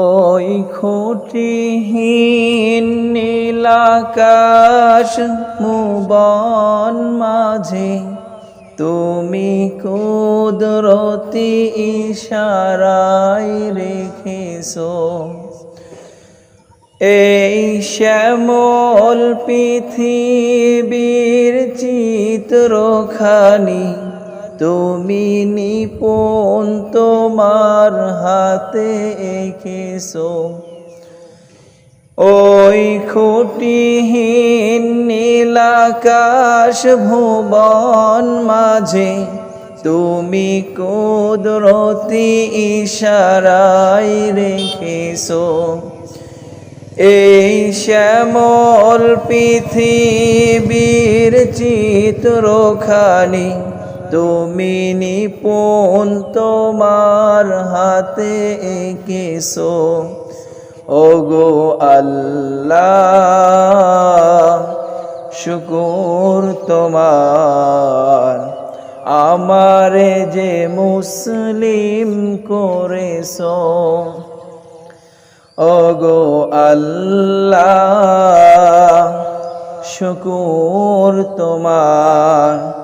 ওই খুঁটিহীন নীলাকাশ মুবন মাঝে তুমি কুদরতি ইশারায় রেখেছো। এই শ্যামল পৃথিবীর চিত্রখানি তুমি নিপুণ তোমার হাতে এঁকেছো। ওই খুঁটিহীন নীলাকাশ ভুবন মাঝে তুমি কুদরতি ইশারায় রেখেছো। এই শ্যামল পৃথিবীর চিত্রখানি তুমি নিপুণ তোমার হাতে এঁকেছো। ওগো আল্লাহ, শুকুর তোমার। আমারে যে মুসলিম করেছ। ওগো আল্লাহ, শুকুর তোমার।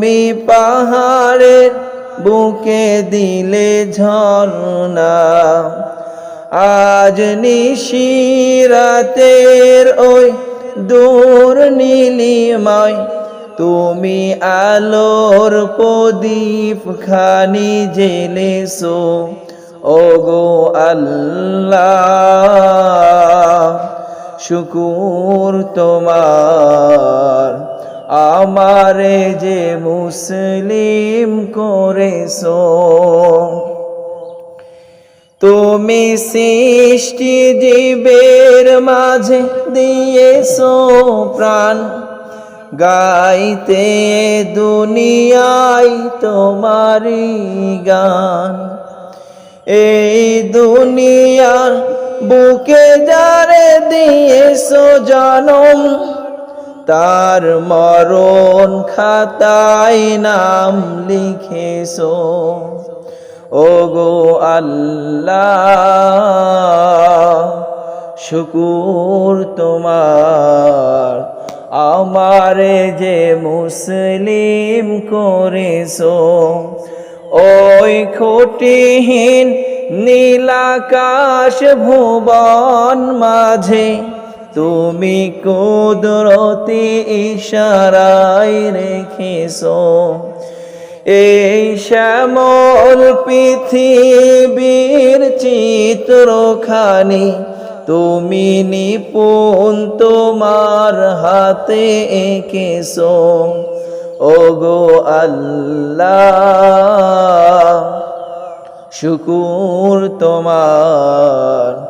তুমি পাহাড়ের বুকে দিলে ঝর্ণা। আজ নিশিরাতের ওই দূর নীলিমায় তুমি আলোর প্রদীপ খানি জেলেছো ওগো আল্লাহ, শুকুর তোমার। আমারে যে মুসলিম করেছ, তুমি সৃষ্টি জীবের মাঝে দিয়েছ প্রাণ। গাইতে দুনিয়ায় তোমারি গান। এই দুনিয়ার বুকে যারে দিয়েছ জনম তার মরণ খাতায় নাম লিখেছো। ওগো আল্লাহ, শুকুর তোমার। আমারে যে মুসলিম করেছ, ওই খুঁটিহীন নীলাকাশ ভুবন মাঝে তুমি কুদরতি ইশারায় রেখেছো। এই শ্যামল পৃথিবীর চিত্রখানি তুমি নিপুণ তোমার হাতে এঁকেছো। ওগো আল্লাহ, শুকুর তোমার।